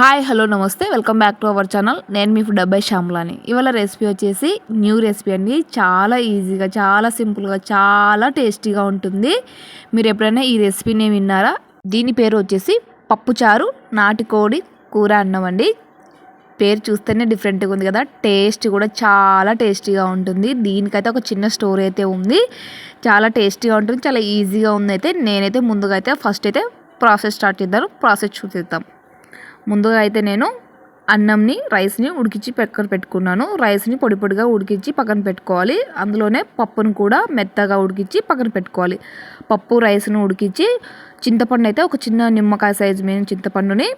Hi hello నమస్తే. Welcome back to our channel. నేను మీ డబ్బై శ్యామ్లాని. ఇవాళ రెసిపీ వచ్చేసి న్యూ రెసిపీ అండి. చాలా ఈజీగా చాలా సింపుల్గా చాలా టేస్టీగా ఉంటుంది. మీరు ఎప్పుడైనా ఈ రెసిపీని విన్నారా? దీని పేరు వచ్చేసి పప్పుచారు నాటుకోడి కూర అన్నం అండి. పేరు చూస్తేనే డిఫరెంట్గా ఉంది కదా. టేస్ట్ కూడా చాలా టేస్టీగా ఉంటుంది. దీనికైతే ఒక చిన్న స్టోరీ అయితే ఉంది. చాలా టేస్టీగా ఉంటుంది చాలా ఈజీగా ఉంది అయితే నేనైతే ముందుగా అయితే ఫస్ట్ అయితే ప్రాసెస్ స్టార్ట్ చేద్దాను. ప్రాసెస్ చూసేద్దాం. ముందుగా అయితే నేను అన్నంని రైస్ని ఉడికించి పక్కన పెట్టుకున్నాను. రైస్ని పొడి పొడిగా ఉడికించి పక్కన పెట్టుకోవాలి. అందులోనే పప్పును కూడా మెత్తగా ఉడికించి పక్కన పెట్టుకోవాలి. పప్పు రైస్ను ఉడికించి చింతపండు అయితే ఒక చిన్న నిమ్మకాయ సైజు మీద చింతపండుని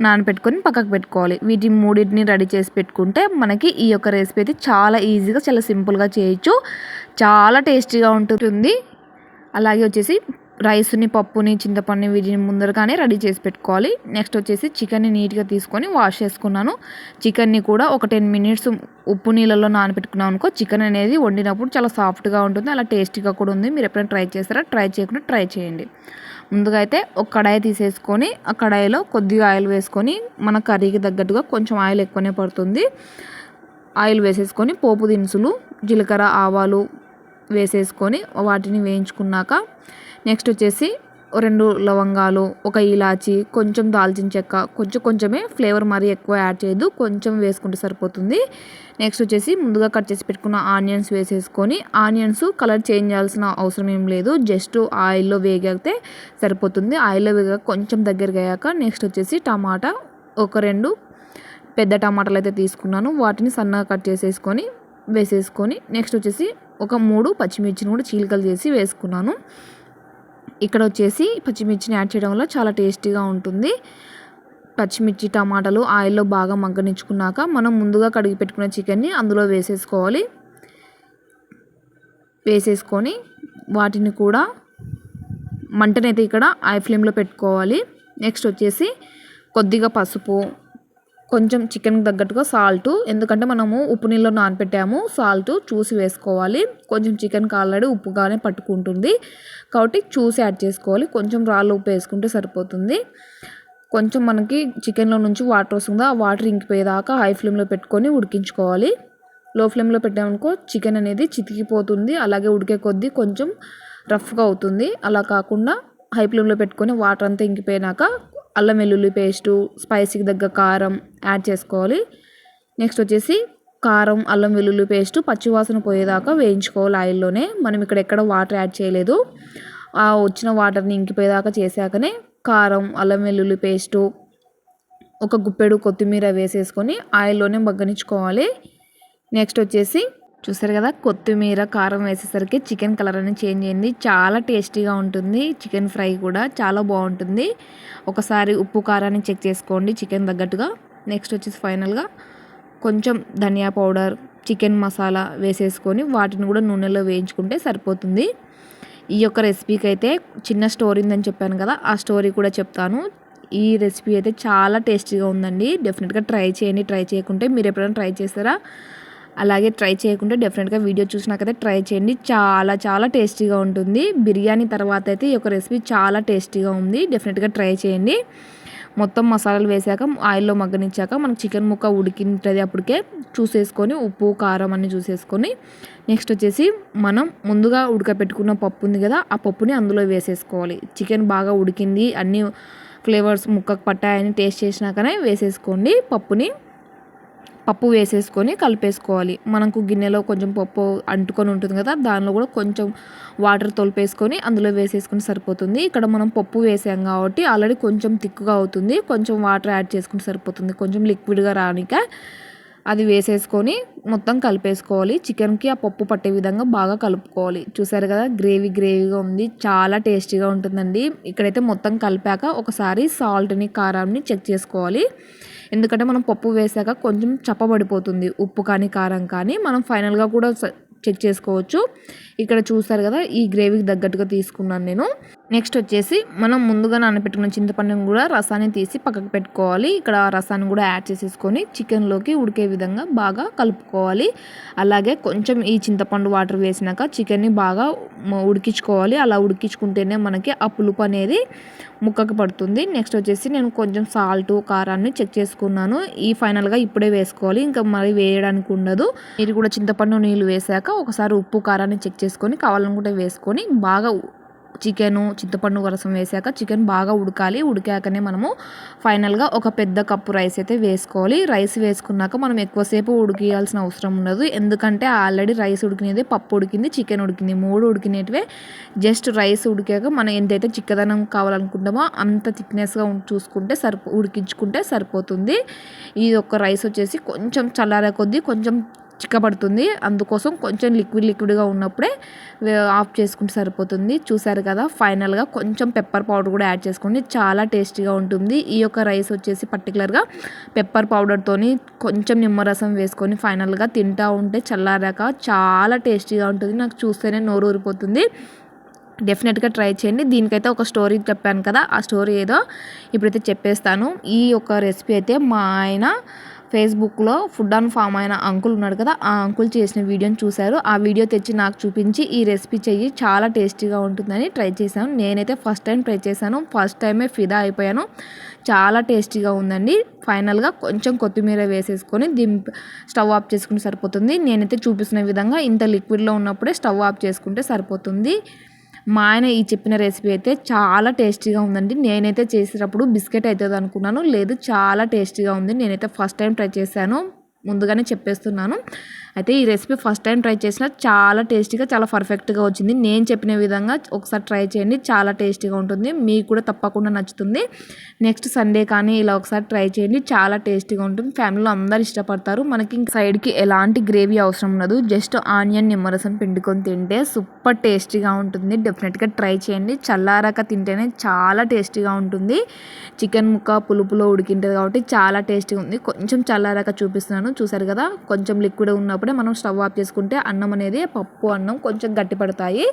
నానపెట్టుకొని పక్కకు పెట్టుకోవాలి. వీటి మూడింటిని రెడీ చేసి పెట్టుకుంటే మనకి ఈ యొక్క రెసిపీ అయితే చాలా ఈజీగా చాలా సింపుల్గా చేయొచ్చు. చాలా టేస్టీగా ఉంటుంది. అలాగే వచ్చేసి రైస్ని పప్పుని చింతపండుని వీటిని ముందరగానే రెడీ చేసి పెట్టుకోవాలి. నెక్స్ట్ వచ్చేసి చికెన్ని నీట్గా తీసుకొని వాష్ చేసుకున్నాను. చికెన్ని కూడా ఒక టెన్ మినిట్స్ ఉప్పు నీళ్ళలో నానబెట్టుకున్నాం అనుకో చికెన్ అనేది వండినప్పుడు చాలా సాఫ్ట్గా ఉంటుంది అలా టేస్టీగా కూడా ఉంది. మీరు ఎప్పుడైనా ట్రై చేస్తారా ట్రై చేయకుండా ట్రై చేయండి. ముందుగా అయితే ఒక కడాయి తీసేసుకొని ఆ కడాయిలో కొద్దిగా ఆయిల్ వేసుకొని మన కర్రీకి తగ్గట్టుగా కొంచెం ఆయిల్ ఎక్కువనే పడుతుంది. ఆయిల్ వేసేసుకొని పోపు దినుసులు జీలకర్ర ఆవాలు వేసేసుకొని వాటిని వేయించుకున్నాక నెక్స్ట్ వచ్చేసి రెండు లవంగాలు ఒక ఇలాచి కొంచెం దాల్చిన చెక్క కొంచెం కొంచెమే ఫ్లేవర్ మరీ ఎక్కువ యాడ్ చేయదు కొంచెం వేసుకుంటే సరిపోతుంది. నెక్స్ట్ వచ్చేసి ముందుగా కట్ చేసి పెట్టుకున్న ఆనియన్స్ వేసేసుకొని ఆనియన్స్ కలర్ చేంజ్ చేయాల్సిన అవసరం ఏం లేదు జస్ట్ ఆయిల్లో వేగితే సరిపోతుంది. ఆయిల్లో వేగ కొంచెం దగ్గరగా అయ్యాక నెక్స్ట్ వచ్చేసి టమాటా ఒక రెండు పెద్ద టమాటాలు అయితే తీసుకున్నాను. వాటిని సన్నగా కట్ చేసేసుకొని వేసేసుకొని నెక్స్ట్ వచ్చేసి ఒక మూడు పచ్చిమిర్చిని కూడా చీలికలు చేసి వేసుకున్నాను. ఇక్కడ వచ్చేసి పచ్చిమిర్చిని యాడ్ చేయడం వల్ల చాలా టేస్టీగా ఉంటుంది. పచ్చిమిర్చి టమాటాలు ఆయిల్లో బాగా మగ్గనించుకున్నాక మనం ముందుగా కడిగి పెట్టుకున్న చికెన్ని అందులో వేసేసుకోవాలి. వేసేసుకొని వాటిని కూడా మంటనైతే ఇక్కడ ఐ ఫ్లేమ్లో పెట్టుకోవాలి. నెక్స్ట్ వచ్చేసి కొద్దిగా పసుపు కొంచెం చికెన్ తగ్గట్టుగా సాల్ట్. ఎందుకంటే మనము ఉప్పు నీళ్ళలో నానపెట్టాము. సాల్ట్ చూసి వేసుకోవాలి. కొంచెం చికెన్కి ఆల్రెడీ ఉప్పుగానే పట్టుకుంటుంది. కాబట్టి చూసి యాడ్ చేసుకోవాలి. కొంచెం రాళ్ళు ఉప్పు వేసుకుంటే సరిపోతుంది. కొంచెం మనకి చికెన్లో నుంచి వాటర్ వస్తుందో? ఆ వాటర్ ఇంకిపోయేదాకా హై ఫ్లేమ్లో పెట్టుకొని ఉడికించుకోవాలి. లో ఫ్లేమ్లో పెట్టామనుకో చికెన్ అనేది చితికిపోతుంది. అలాగే ఉడికే కొద్దీ కొంచెం రఫ్గా అవుతుంది. అలా కాకుండా హై ఫ్లేమ్లో పెట్టుకొని వాటర్ అంతా ఇంకిపోయినాక అల్లం వెల్లుల్లి పేస్టు స్పైసీకి తగ్గ కారం యాడ్ చేసుకోవాలి. నెక్స్ట్ వచ్చేసి కారం అల్లం వెల్లుల్లి పేస్టు పచ్చివాసన పోయేదాకా వేయించుకోవాలి ఆయిల్లోనే. మనం ఇక్కడ ఎక్కడ వాటర్ యాడ్ చేయలేదు. ఆ వచ్చిన వాటర్ని ఇంకిపోయేదాకా చేశాకనే కారం అల్లం వెల్లుల్లి పేస్టు ఒక గుప్పెడు కొత్తిమీర వేసేసుకొని ఆయిల్లోనే మగ్గనించుకోవాలి నెక్స్ట్ వచ్చేసి చూసారు కదా? కొత్తిమీర కారం వేసేసరికి చికెన్ కలర్ అనేది చేంజ్ అయింది. చాలా టేస్టీగా ఉంటుంది. చికెన్ ఫ్రై కూడా చాలా బాగుంటుంది. ఒకసారి ఉప్పు కారాన్ని చెక్ చేసుకోండి చికెన్ తగ్గట్టుగా. నెక్స్ట్ వచ్చేసి ఫైనల్గా కొంచెం ధనియా పౌడర్ చికెన్ మసాలా వేసేసుకొని వాటిని కూడా నూనెలో వేయించుకుంటే సరిపోతుంది. ఈ యొక్క రెసిపీకి అయితే చిన్న స్టోరీ ఉందని చెప్పాను కదా? ఆ స్టోరీ కూడా చెప్తాను. ఈ రెసిపీ అయితే చాలా టేస్టీగా ఉందండి. డెఫినెట్గా ట్రై చేయండి. ట్రై చేయకుంటే మీరు ఎప్పుడైనా ట్రై చేస్తారా అలాగే ట్రై చేయకుండా డెఫినెట్గా వీడియో చూసినాకైతే ట్రై చేయండి. చాలా చాలా టేస్టీగా ఉంటుంది. బిర్యానీ తర్వాత అయితే ఈ యొక్క రెసిపీ చాలా టేస్టీగా ఉంది. డెఫినెట్గా ట్రై చేయండి. మొత్తం మసాలాలు వేసాక ఆయిల్లో మగ్గనిచ్చాక మనకు చికెన్ ముక్క ఉడికింటుంది అప్పటికే చూసేసుకొని ఉప్పు కారం అన్ని చూసేసుకొని నెక్స్ట్ వచ్చేసి మనం ముందుగా ఉడకపెట్టుకున్న పప్పు ఉంది కదా ఆ పప్పుని అందులో వేసేసుకోవాలి. చికెన్ బాగా ఉడికింది అన్ని ఫ్లేవర్స్ ముక్కకు పట్టాయని టేస్ట్ చేసినాకనే వేసేసుకోండి పప్పుని. పప్పు వేసేసుకొని కలిపేసుకోవాలి. మనకు గిన్నెలో కొంచెం పప్పు అంటుకొని ఉంటుంది కదా దానిలో కూడా కొంచెం వాటర్ తొలిపేసుకొని అందులో వేసేసుకుని సరిపోతుంది. ఇక్కడ మనం పప్పు వేసాం కాబట్టి ఆల్రెడీ కొంచెం థిక్గా అవుతుంది. కొంచెం వాటర్ యాడ్ చేసుకుని సరిపోతుంది. కొంచెం లిక్విడ్గా రానిక అది వేసేసుకొని మొత్తం కలిపేసుకోవాలి. చికెన్కి ఆ పప్పు పట్టే విధంగా బాగా కలుపుకోవాలి. చూసారు కదా గ్రేవీ గ్రేవీగా ఉంది. చాలా టేస్టీగా ఉంటుందండి. ఇక్కడైతే మొత్తం కలిపాక ఒకసారి సాల్ట్ని కారాన్ని చెక్ చేసుకోవాలి. ఎందుకంటే మనం పప్పు వేసాక కొంచెం చప్పబడిపోతుంది. ఉప్పు కానీ కారం కానీ మనం ఫైనల్గా కూడా చెక్ చేసుకోవచ్చు. ఇక్కడ చూస్తారు కదా ఈ గ్రేవీకి తగ్గట్టుగా తీసుకున్నాను నేను. నెక్స్ట్ వచ్చేసి మనం ముందుగా నానబెట్టుకున్న చింతపండుని కూడా రసాన్ని తీసి పక్కకు పెట్టుకోవాలి. ఇక్కడ రసాన్ని కూడా యాడ్ చేసేసుకొని చికెన్లోకి ఉడికే విధంగా బాగా కలుపుకోవాలి. అలాగే కొంచెం ఈ చింతపండు వాటర్ వేసినాక చికెన్ని బాగా ఉడికించుకోవాలి. అలా ఉడికించుకుంటేనే మనకి ఆ పులుపు అనేది ముక్కకు పడుతుంది. నెక్స్ట్ వచ్చేసి నేను కొంచెం సాల్ట్ కారాన్ని చెక్ చేసుకున్నాను. ఈ ఫైనల్గా ఇప్పుడే వేసుకోవాలి. ఇంకా మరి వేయడానికి ఉండదు. మీరు కూడా చింతపండు నీళ్ళు వేసాక ఒకసారి ఉప్పు కారాన్ని చెక్ చేసుకొని కావాలనుకుంటే వేసుకొని బాగా చికెను చింతపండు రసం వేసాక చికెన్ బాగా ఉడకాలి. ఉడికాకనే మనము ఫైనల్గా ఒక పెద్ద కప్పు రైస్ అయితే వేసుకోవాలి. రైస్ వేసుకున్నాక మనం ఎక్కువసేపు ఉడికియాల్సిన అవసరం ఉండదు. ఎందుకంటే ఆల్రెడీ రైస్ ఉడికినది పప్పు ఉడికింది చికెన్ ఉడికింది. మూడు ఉడికినటివే. జస్ట్ రైస్ ఉడికాక మనం ఎంతైతే చిక్కదనం కావాలనుకుంటామో అంత థిక్నెస్గా చూసుకుంటే సరిపో ఉడికించుకుంటే సరిపోతుంది. ఇది ఒక రైస్ వచ్చేసి కొంచెం చల్లారే కొద్దీ కొంచెం చిక్కబడుతుంది అందుకోసం కొంచెం లిక్విడ్ లిక్విడ్గా ఉన్నప్పుడే ఆఫ్ చేసుకుంటే సరిపోతుంది. చూసారు కదా ఫైనల్గా కొంచెం పెప్పర్ పౌడర్ కూడా యాడ్ చేసుకోండి. చాలా టేస్టీగా ఉంటుంది. ఈ యొక్క రైస్ వచ్చేసి పర్టికులర్గా పెప్పర్ పౌడర్తోని కొంచెం నిమ్మరసం వేసుకొని ఫైనల్గా తింటూ ఉంటే చల్లారాక చాలా టేస్టీగా ఉంటుంది. నాకు చూస్తేనే నోరు ఊరిపోతుంది. డెఫినెట్గా ట్రై చేయండి. దీనికైతే ఒక స్టోరీ చెప్పాను కదా ఆ స్టోరీ ఏదో ఇప్పుడైతే చెప్పేస్తాను. ఈ యొక్క రెసిపీ అయితే మా ఆయన ఫేస్బుక్లో ఫుడ్ అండ్ ఫామ్ అయిన అంకుల్ ఉన్నాడు కదా ఆ అంకుల్ చేసిన వీడియోని చూశారు. ఆ వీడియో తెచ్చి నాకు చూపించి ఈ రెసిపీ చెయ్యి చాలా టేస్టీగా ఉంటుందని ట్రై చేశాను. నేనైతే ఫస్ట్ టైం ట్రై చేశాను. ఫస్ట్ టైమే ఫిదా అయిపోయాను. చాలా టేస్టీగా ఉందండి. ఫైనల్గా కొంచెం కొత్తిమీర వేసేసుకొని దీని స్టవ్ ఆఫ్ చేసుకుంటే సరిపోతుంది. నేనైతే చూపిస్తున్న విధంగా ఇంత లిక్విడ్లో ఉన్నప్పుడే స్టవ్ ఆఫ్ చేసుకుంటే సరిపోతుంది. మా ఆయన ఈ చెప్పిన రెసిపీ అయితే చాలా టేస్టీగా ఉందండి. నేనైతే చేసేటప్పుడు బిస్కెట్ అవుతుంది అనుకున్నాను. లేదు చాలా టేస్టీగా ఉంది. నేనైతే ఫస్ట్ టైం ట్రై చేశాను. ముందుగానే చెప్పేస్తున్నాను. అయితే ఈ రెసిపీ ఫస్ట్ టైం ట్రై చేసిన చాలా టేస్టీగా చాలా పర్ఫెక్ట్గా వచ్చింది. నేను చెప్పిన విధంగా ఒకసారి ట్రై చేయండి చాలా టేస్టీగా ఉంటుంది. మీకు కూడా తప్పకుండా నచ్చుతుంది. నెక్స్ట్ సండే కానీ ఇలా ఒకసారి ట్రై చేయండి చాలా టేస్టీగా ఉంటుంది. ఫ్యామిలీలో అందరు ఇష్టపడతారు. మనకి ఇంక సైడ్కి ఎలాంటి గ్రేవీ అవసరం ఉండదు. జస్ట్ ఆనియన్ నిమ్మరసం పిండుకొని తింటే సూపర్ టేస్టీగా ఉంటుంది. డెఫినెట్గా ట్రై చేయండి. చల్లారాక తింటేనే చాలా టేస్టీగా ఉంటుంది. చికెన్ ముక్క పులుపులో ఉడికింటుంది కాబట్టి చాలా టేస్టీగా ఉంది. కొంచెం చల్లారాక చూపిస్తున్నాను. చూసారు కదా? కొంచెం లిక్విడ్ ఉన్నప్పుడు అప్పుడే మనం స్టవ్ ఆఫ్ చేసుకుంటే అన్నం అనేది పప్పు అన్నం కొంచెం గట్టి పడతాయి.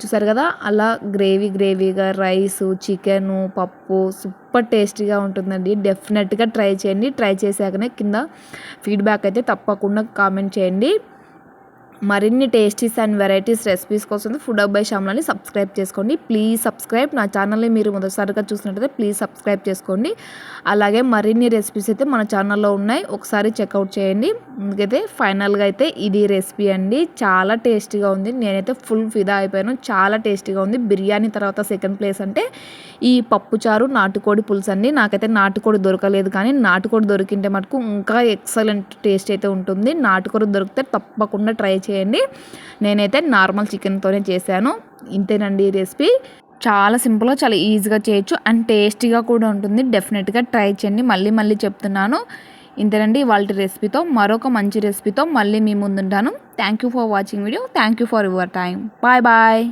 చూసారు కదా? అలా గ్రేవీ గ్రేవీగా రైస్ చికెను పప్పు సూపర్ టేస్టీగా ఉంటుందండి. డెఫినెట్గా ట్రై చేయండి. ట్రై చేశాకనే కింద ఫీడ్బ్యాక్ అయితే తప్పకుండా కామెంట్ చేయండి. మరిన్ని టేస్టీస్ అండ్ వెరైటీస్ రెసిపీస్ కోసం ఫుడ్ అప్ బై శ్యామ్లని సబ్స్క్రైబ్ చేసుకోండి. ప్లీజ్ సబ్స్క్రైబ్ నా ఛానల్ని మీరు మొదటిసారిగా చూసినట్టయితే ప్లీజ్ సబ్స్క్రైబ్ చేసుకోండి. అలాగే మరిన్ని రెసిపీస్ అయితే మన ఛానల్లో ఉన్నాయి. ఒకసారి చెక్అవుట్ చేయండి. అందుకైతే ఫైనల్గా అయితే ఇది రెసిపీ అండి. చాలా టేస్టీగా ఉంది. నేనైతే ఫుల్ ఫిదా అయిపోయాను. చాలా టేస్టీగా ఉంది. బిర్యానీ తర్వాత సెకండ్ ప్లేస్ అంటే ఈ పప్పుచారు నాటుకోడి పులుసు అండి. నాకైతే నాటుకోడి దొరకలేదు కానీ నాటుకోడి దొరికింటే మటుకు ఇంకా ఎక్సలెంట్ టేస్ట్ అయితే ఉంటుంది. నాటుకోడి దొరికితే తప్పకుండా ట్రై చేయండి. నేనైతే నార్మల్ చికెన్తోనే చేశాను. ఇంతేనండి ఈ రెసిపీ. చాలా సింపుల్గా చాలా ఈజీగా చేయొచ్చు అండ్ టేస్టీగా కూడా ఉంటుంది. డెఫినెట్గా ట్రై చేయండి. మళ్ళీ మళ్ళీ చెప్తున్నాను. ఇంతేనండి వాళ్ళ రెసిపీతో. మరొక మంచి రెసిపీతో మళ్ళీ మీ ముందుంటాను. Thank you for watching video. Thank you for your time bye bye.